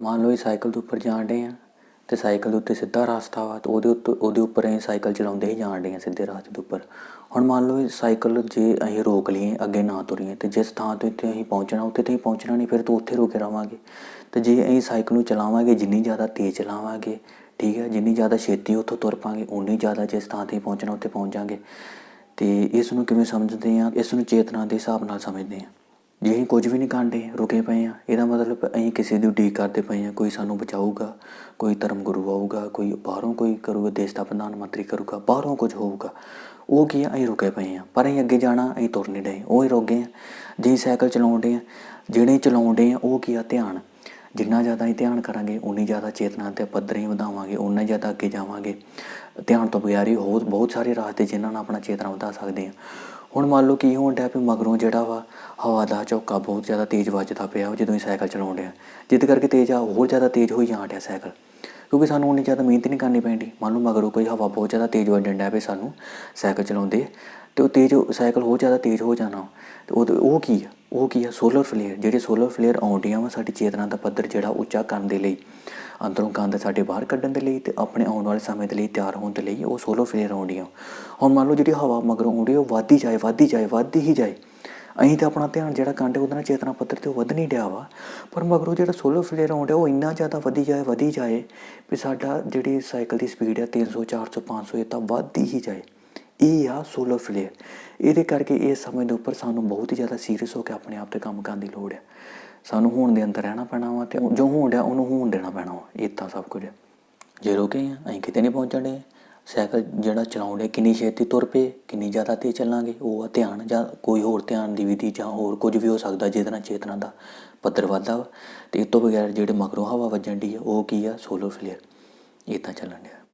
ਮੰਨ ਲਓ ਇਹ ਸਾਈਕਲ ਦੇ ਉੱਪਰ ਜਾਣ ਡੇ ਆ, ਤੇ ਸਾਈਕਲ ਦੇ ਉੱਤੇ ਸਿੱਧਾ ਰਸਤਾ ਵਾ, ਤੇ ਉਹਦੇ ਉੱਤੇ, ਉਹਦੇ ਉੱਪਰ ਅਸੀਂ ਸਾਈਕਲ ਚਲਾਉਂਦੇ ਹੀ ਜਾਣ ਡੇ ਆ ਸਿੱਧੇ ਰਸਤੇ ਦੇ ਉੱਪਰ। ਹੁਣ ਮੰਨ ਲਓ ਇਹ ਸਾਈਕਲ ਜੇ ਅਸੀਂ ਰੋਕ ਲਈਏ, ਅੱਗੇ ਨਾ ਤੁਰੀਏ, ਤੇ ਜਿਸ ਥਾਂ ਤੇ ਇੱਥੇ ਅਸੀਂ ਪਹੁੰਚਣਾ, ਉੱਥੇ ਤੇ ਪਹੁੰਚਣਾ ਨਹੀਂ, ਫਿਰ ਤੋਂ ਉੱਥੇ ਰੁਕੇ ਰਵਾਂਗੇ। ਤੇ ਜੇ ਅਸੀਂ ਸਾਈਕਲ ਨੂੰ ਚਲਾਵਾਂਗੇ, ਜਿੰਨੀ ਜ਼ਿਆਦਾ ਤੇਜ਼ ਚਲਾਵਾਂਗੇ, ਠੀਕ ਹੈ ਜਿੰਨੀ ਜ਼ਿਆਦਾ ਛੇਤੀ ਉੱਥੋਂ ਤੁਰ ਪਾਂਗੇ ਉਨੀ ਜ਼ਿਆਦਾ ਜਿਸ ਥਾਂ ਤੇ ਪਹੁੰਚਣਾ, ਉੱਥੇ ਪਹੁੰਚ ਜਾਾਂਗੇ। ਤੇ ਇਸ ਨੂੰ ਕਿਵੇਂ ਸਮਝਦੇ ਆ, ਇਸ ਨੂੰ ਚੇਤਨਾ ਦੇ ਹਿਸਾਬ ਨਾਲ ਸਮਝਦੇ ਆ। ਜੇ ਅਸੀਂ ਕੁਝ ਵੀ ਨਹੀਂ ਕਰਦੇ ਰੁਕੇ ਪਏ ਆ ਇਹਦਾ ਮਤਲਬ ਅਸੀਂ ਕਿਸੇ ਦੀ ਉਡੀਕ ਕਰਦੇ ਪਏ ਆ ਕੋਈ ਸਾਨੂੰ ਬਚਾਊਗਾ ਕੋਈ ਧਰਮ ਗੁਰੂ ਆਊਗਾ ਕੋਈ ਬਾਹਰੋਂ ਕੋਈ ਕਰੂਗਾ ਦੇਸ਼ ਦਾ ਪ੍ਰਧਾਨ ਮੰਤਰੀ ਕਰੂਗਾ ਬਾਹਰੋਂ ਕੁਝ ਹੋਊਗਾ ਉਹ ਕੀ ਆ ਅਸੀਂ ਰੁਕੇ ਪਏ ਆ ਪਰ ਅਸੀਂ ਅੱਗੇ ਜਾਣਾ ਅਸੀਂ ਤੁਰ ਨਹੀਂ ਰਹੇ ਉਹ ਹੀ ਰੁਕ ਗਏ ਆ ਜੇ ਸਾਈਕਲ ਚਲਾਉਂਦੇ ਆ ਜਿਹੜੇ ਚਲਾਉਂਦੇ ਆ ਉਹ ਕੀ ਆ ਧਿਆਨ ਜਿੰਨਾ ਜ਼ਿਆਦਾ ਅਸੀਂ ਧਿਆਨ ਕਰਾਂਗੇ ਉਨੀ ਜ਼ਿਆਦਾ ਚੇਤਨਾ ਤੇ ਪੱਧਰ ਹੀ ਵਧਾਵਾਂਗੇ ਉਨਾ ਜ਼ਿਆਦਾ ਅੱਗੇ ਜਾਵਾਂਗੇ ਧਿਆਨ ਤੋਂ ਬਗੈਰ ਹੀ ਹੋਰ ਬਹੁਤ ਸਾਰੇ ਰਾਸਤੇ ਜਿਨ੍ਹਾਂ ਨਾਲ ਆਪਣਾ ਚੇਤਨਾ ਵਧਾ ਸਕਦੇ ਆ ਹੁਣ ਮੰਨ ਲਓ ਕੀ ਹੋਣ ਡਿਆ ਵੀ ਮਗਰੋਂ ਜਿਹੜਾ ਵਾ ਹਵਾ ਦਾ ਝੋਕਾ ਬਹੁਤ ਜ਼ਿਆਦਾ ਤੇਜ਼ ਵੱਜਦਾ ਪਿਆ ਜਦੋਂ ਅਸੀਂ ਸਾਈਕਲ ਚਲਾਉਣ ਡਿਆ। ਜਿੱਦ ਕਰਕੇ ਤੇਜ਼ ਆ, ਹੋਰ ਜ਼ਿਆਦਾ ਤੇਜ਼ ਹੋਈ ਜਾਣ ਡਿਆ ਸਾਈਕਲ। ਕਿਉਂਕਿ ਸਾਨੂੰ ਉਨੀ ਜ਼ਿਆਦਾ ਮਿਹਨਤ ਨਹੀਂ ਕਰਨੀ ਪੈਂਦੀ। ਮੰਨ ਲਓ ਮਗਰੋਂ ਕੋਈ ਹਵਾ ਬਹੁਤ ਜ਼ਿਆਦਾ ਤੇਜ਼ ਵੱਜਣ ਡਿਆ ਵੀ ਸਾਨੂੰ ਸਾਈਕਲ ਚਲਾਉਂਦੇ ਤੇ ਉਹ ਤੇਜ਼ ਸਾਈਕਲ ਹੋਰ ਜ਼ਿਆਦਾ ਤੇਜ਼ ਹੋ ਜਾਣਾ। ਤੇ ਉਹ ਉਹ ਕੀ ਆ? ਉਹ ਕੀ ਆ? ਸੋਲਰ ਫਲੇਅਰ ਜਿਹੜੇ ਸੋਲਰ ਫਲੇਅਰ ਆਉਂਦੀਆਂ ਵਾ, ਸਾਡੀ ਚੇਤਨਾ ਦਾ ਪੱਧਰ ਜਿਹੜਾ ਉੱਚਾ ਕਰਨ ਦੇ ਲਈ, ਅੰਦਰੋਂ ਕੰਧ ਸਾਡੇ ਬਾਹਰ ਕੱਢਣ ਦੇ ਲਈ ਤੇ ਆਪਣੇ ਆਉਣ ਵਾਲੇ ਸਮੇਂ ਦੇ ਲਈ ਤਿਆਰ ਹੋਣ ਦੇ ਲਈ ਉਹ ਸੋਲਰ ਫਲੇਅਰ ਆਉਂਦੀਆਂ। ਹੁਣ ਮੰਨ ਲਓ ਜਿਹੜੀ ਹਵਾ ਮਗਰੋਂ ਆਉਂਦੀ ਉਹ ਵੱਧਦੀ ਜਾਏ ਵੱਧਦੀ ਜਾਏ, ਵੱਧਦੀ ਹੀ ਜਾਏ। ਅਸੀਂ ਤਾਂ ਆਪਣਾ ਧਿਆਨ ਜਿਹੜਾ ਕਾਂਡੇ ਉਹਦੇ ਨਾਲ ਚੇਤਨਾ ਪੱਧਰ ਤੇ ਉਹ ਵੱਧ ਨਹੀਂ ਡਿਆ ਵਾ। ਪਰ ਮਗਰੋਂ ਜਿਹੜਾ ਸੋਲਰ ਫਲੇਅਰ ਆਉਂਦਾ, ਉਹ ਇੰਨਾ ਜ਼ਿਆਦਾ ਵਧੀ ਜਾਏ ਵਧੀ ਜਾਏ ਵੀ ਸਾਡਾ ਜਿਹੜੀ ਸਾਈਕਲ ਦੀ ਸਪੀਡ ਹੈ 300 400 500 ਇਹ ਤਾਂ ਵੱਧਦੀ ਹੀ ਜਾਏ। ਇਹ ਆ ਸੋਲਰ ਫਲੇਅਰ ਇਹਦੇ ਕਰਕੇ ਇਸ ਸਮੇਂ ਦੇ ਉੱਪਰ ਸਾਨੂੰ ਬਹੁਤ ਹੀ ਜ਼ਿਆਦਾ ਸੀਰੀਅਸ ਹੋ ਕੇ ਆਪਣੇ ਆਪ ਤੇ ਕੰਮ ਕਰਨ ਦੀ ਲੋੜ ਹੈ ਸਾਨੂੰ ਹੋਣ ਦੇ ਅੰਦਰ ਰਹਿਣਾ ਪੈਣਾ ਵਾ ਤੇ ਜੋ ਹੋਣ ਡਿਆ, ਉਹਨੂੰ ਹੋਣ ਦੇਣਾ ਪੈਣਾ ਵਾ। ਇਹ ਤਾਂ ਸਭ ਕੁਝ ਹੈ ਜੇ ਰੁਕੇ ਆ, ਅਸੀਂ ਕਿਤੇ ਨਹੀਂ ਪਹੁੰਚਣੇ ਸਾਈਕਲ ਜਿਹੜਾ ਚਲਾਉਂਦੇ ਕਿੰਨੀ ਛੇਤੀ ਤੁਰ ਪਏ, ਕਿੰਨੀ ਜ਼ਿਆਦਾ ਤੇਜ਼ ਚੱਲਾਂਗੇ, ਉਹ ਆ ਧਿਆਨ ਜਾਂ ਕੋਈ ਹੋਰ ਧਿਆਨ ਦੀ ਵਿਧੀ ਜਾਂ ਹੋਰ ਕੁਝ ਵੀ ਹੋ ਸਕਦਾ ਜਿਹਦੇ ਨਾਲ ਚੇਤਨਾ ਦਾ ਪੱਧਰ ਵੱਧਦਾ ਵਾ। ਤੇ ਇਸ ਤੋਂ ਬਗੈਰ ਜਿਹੜੇ ਮਗਰੋਂ ਹਵਾ ਵੱਜਣ ਦੀ ਆ, ਉਹ ਕੀ ਆ? ਸੋਲਰ ਫਲੇਅਰ ਇਹ ਤਾਂ ਚੱਲਣ ਡਿਆ।